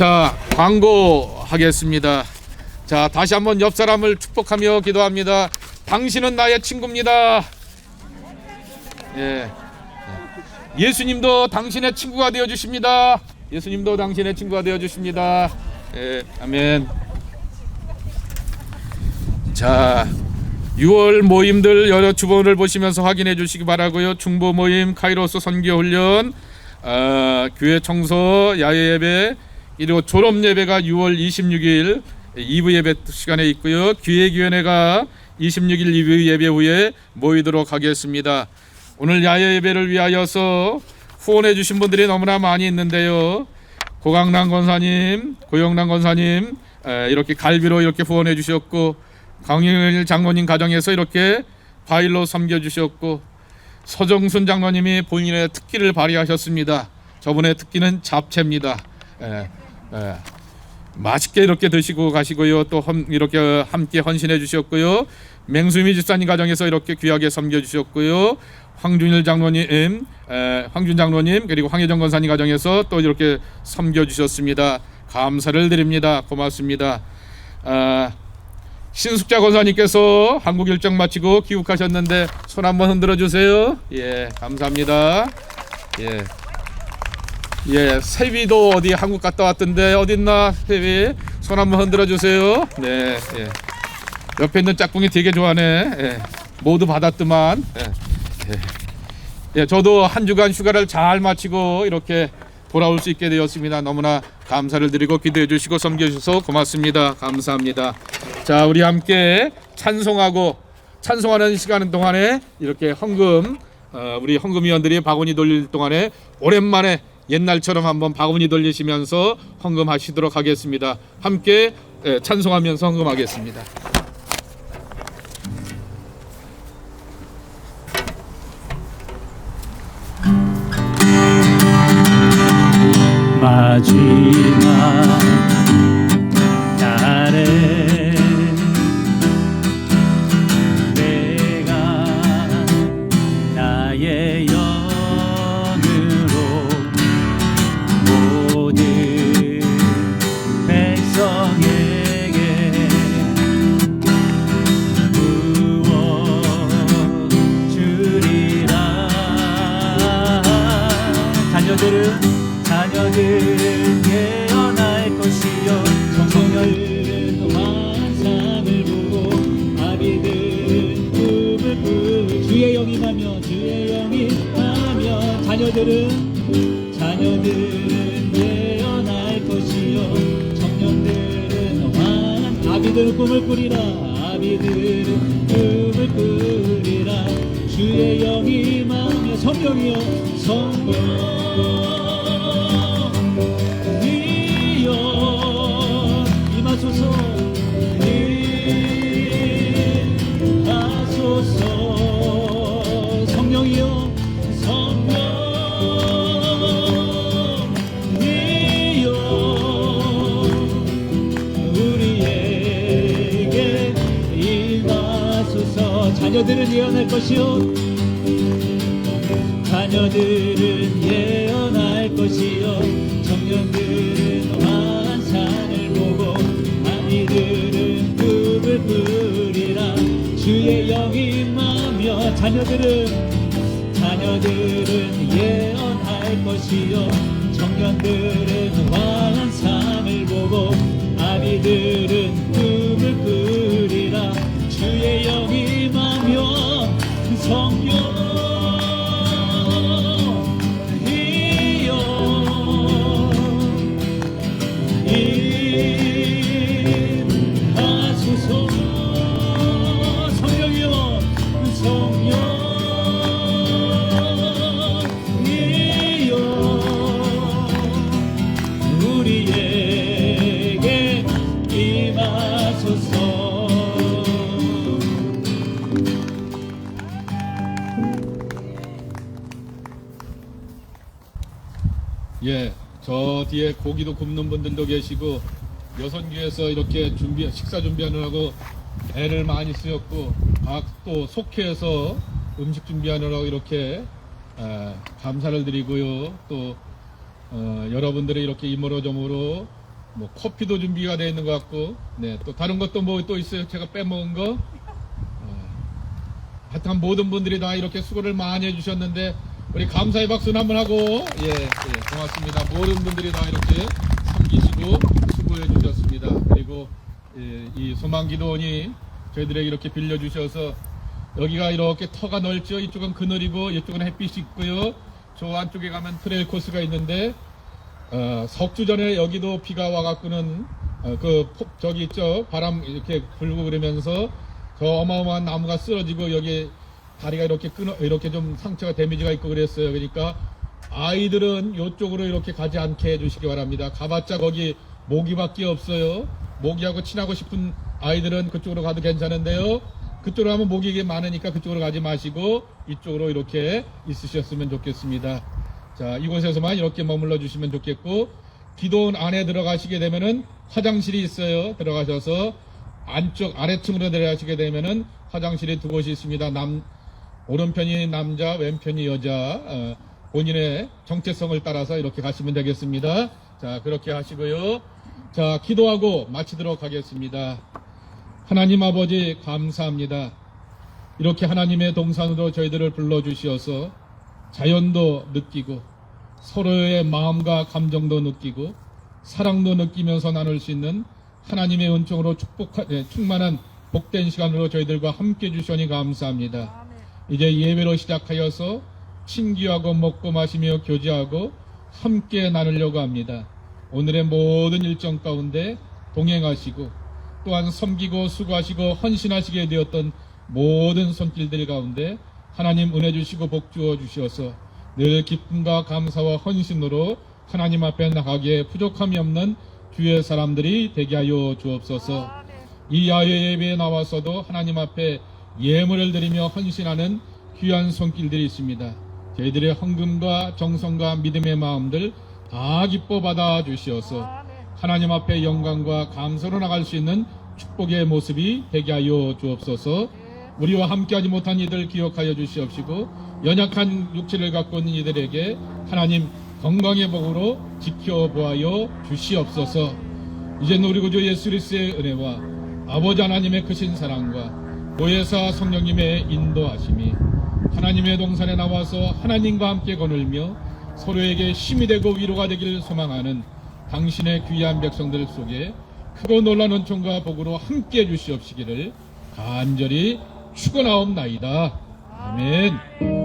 자, 광고 하겠습니다. 자, 다시 한번 옆 사람을 축복하며 기도합니다. 당신은 나의 친구입니다. 예. 예수님도 당신의 친구가 되어 주십니다. 예수님도 당신의 친구가 되어 주십니다. 예, 아멘. 자, 6월 모임들 여러 주보를 보시면서 확인해 주시기 바라고요. 중보 모임, 카이로스 선교 훈련, 어, 교회 청소, 야외 예배, 그리고 졸업 예배가 6월 26일 2부 예배 시간에 있고요. 기획위원회가 26일 2부 예배 후에 모이도록 하겠습니다. 오늘 야외 예배를 위하여서 후원해 주신 분들이 너무나 많이 있는데요. 고강남 권사님, 고영남 권사님 에, 이렇게 갈비로 이렇게 후원해 주셨고 강일 장로님 가정에서 이렇게 과일로 섬겨 주셨고 서정순 장로님이 본인의 특기를 발휘하셨습니다. 저분의 특기는 잡채입니다. 에, 에. 맛있게 이렇게 드시고 가시고요. 또 헌- 이렇게 함께 헌신해 주셨고요. 맹수미 집사님 가정에서 이렇게 귀하게 섬겨 주셨고요. 황준일 장로님, 에, 황준 장로님 그리고 황혜정 권사님 가정에서 또 이렇게 섬겨 주셨습니다. 감사를 드립니다. 고맙습니다. 아, 신숙자 권사님께서 한국 일정 마치고 귀국하셨는데 손 한번 흔들어 주세요. 예, 감사합니다. 예. 예, 세비도 어디 한국 갔다 왔던데 어딨나 세비 손 한번 흔들어 주세요. 네, 예. 옆에 있는 짝꿍이 되게 좋아하네. 예. 모두 받았더만. 예. 예. 예, 저도 한 주간 휴가를 잘 마치고 이렇게 돌아올 수 있게 되었습니다. 너무나 감사를 드리고 기도해 주시고 섬겨 주셔서 고맙습니다. 감사합니다. 자, 우리 함께 찬송하고 찬송하는 시간 동안에 이렇게 헌금 어, 우리 헌금위원들이 바구니 돌릴 동안에 오랜만에 옛날처럼 한번 바구니 돌리시면서 헌금하시도록 하겠습니다. 함께 예, 찬송하면서 헌금하겠습니다. 마지막 꾸리라 아비들은 꿈을 꾸리라. 주의 영이 마며 성령이여 성령. 이여 임하소서 임하소서 자녀들은 예언할 것이요. 자녀들은 예언할 것이요. 청년들은 환상을 보고 아이들은 꿈을 꾸리라. 주의 영이 임하며 자녀들은 자녀들은 예언할 것이요. 청년들은 환상을 보고 아이들은 꿈을 꾸리라. 주의 영이 성령 예, 저 뒤에 고기도 굽는 분들도 계시고 여선교에서 이렇게 준비 식사 준비하느라고 애를 많이 쓰였고 각또 속회에서 음식 준비하느라고 이렇게 에, 감사를 드리고요. 또 어, 여러분들이 이렇게 이모로 저모로 뭐 커피도 준비가 되어 있는 것 같고, 네, 또 다른 것도 뭐 또 있어요. 제가 빼먹은 거. 어, 하여튼 모든 분들이 다 이렇게 수고를 많이 해주셨는데, 우리 감사의 박수 한번 하고, 예, 예, 고맙습니다. 모든 분들이 다 이렇게 섬기시고 수고해 주셨습니다. 그리고 예, 이 소망기도원이 저희들에게 이렇게 빌려주셔서 여기가 이렇게 터가 넓죠. 이쪽은 그늘이고 이쪽은 햇빛이 있고요. 저 안쪽에 가면 트레일 코스가 있는데 어, 석주 전에 여기도 비가 와갖고는 어, 그 폭, 저기 있죠. 바람 이렇게 불고 그러면서 저 어마어마한 나무가 쓰러지고 여기 다리가 이렇게 끊어 이렇게 좀 상처가 데미지가 있고 그랬어요. 그러니까 아이들은 이쪽으로 이렇게 가지 않게 해주시기 바랍니다. 가봤자 거기 모기밖에 없어요. 모기하고 친하고 싶은 아이들은 그쪽으로 가도 괜찮은데요. 그쪽으로 가면 모기가 많으니까 그쪽으로 가지 마시고 이쪽으로 이렇게 있으셨으면 좋겠습니다. 자, 이곳에서만 이렇게 머물러 주시면 좋겠고, 기도원 안에 들어가시게 되면은 화장실이 있어요. 들어가셔서 안쪽 아래층으로 내려가시게 되면은 화장실이 두 곳이 있습니다. 남, 오른편이 남자, 왼편이 여자, 어, 본인의 정체성을 따라서 이렇게 가시면 되겠습니다. 자, 그렇게 하시고요. 자, 기도하고 마치도록 하겠습니다. 하나님 아버지 감사합니다. 이렇게 하나님의 동산으로 저희들을 불러주시어서 자연도 느끼고 서로의 마음과 감정도 느끼고 사랑도 느끼면서 나눌 수 있는 하나님의 은총으로 축복하, 예, 충만한 복된 시간으로 저희들과 함께 주시니 감사합니다. 이제 예배로 시작하여서 친기하고 먹고 마시며 교제하고 함께 나누려고 합니다. 오늘의 모든 일정 가운데 동행하시고 또한 섬기고 수고하시고 헌신하시게 되었던 모든 손길들 가운데 하나님 은혜 주시고 복 주어 주시어서 늘 기쁨과 감사와 헌신으로 하나님 앞에 나가기에 부족함이 없는 주의 사람들이 되게 하여 주옵소서. 이 야외 예배에 나와서도 하나님 앞에 예물을 드리며 헌신하는 귀한 손길들이 있습니다. 저희들의 헌금과 정성과 믿음의 마음들 다 기뻐 받아 주시어서 하나님 앞에 영광과 감사로 나갈 수 있는 축복의 모습이 되게 하여 주옵소서. 우리와 함께하지 못한 이들 기억하여 주시옵시고 연약한 육체를 갖고 있는 이들에게 하나님 건강의 복으로 지켜보아여 주시옵소서. 이제 우리 구주 예수 그리스도의 은혜와 아버지 하나님의 크신 사랑과 보혜사 성령님의 인도하심이 하나님의 동산에 나와서 하나님과 함께 거늘며 서로에게 힘이 되고 위로가 되기를 소망하는 당신의 귀한 백성들 속에 크고 놀란 은총과 복으로 함께 해주시옵시기를 간절히 축원하옵나이다. 아멘.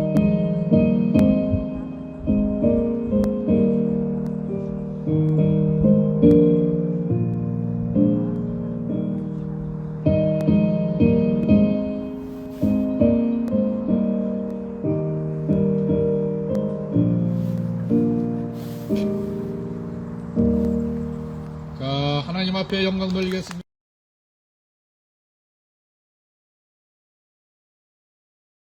자, 하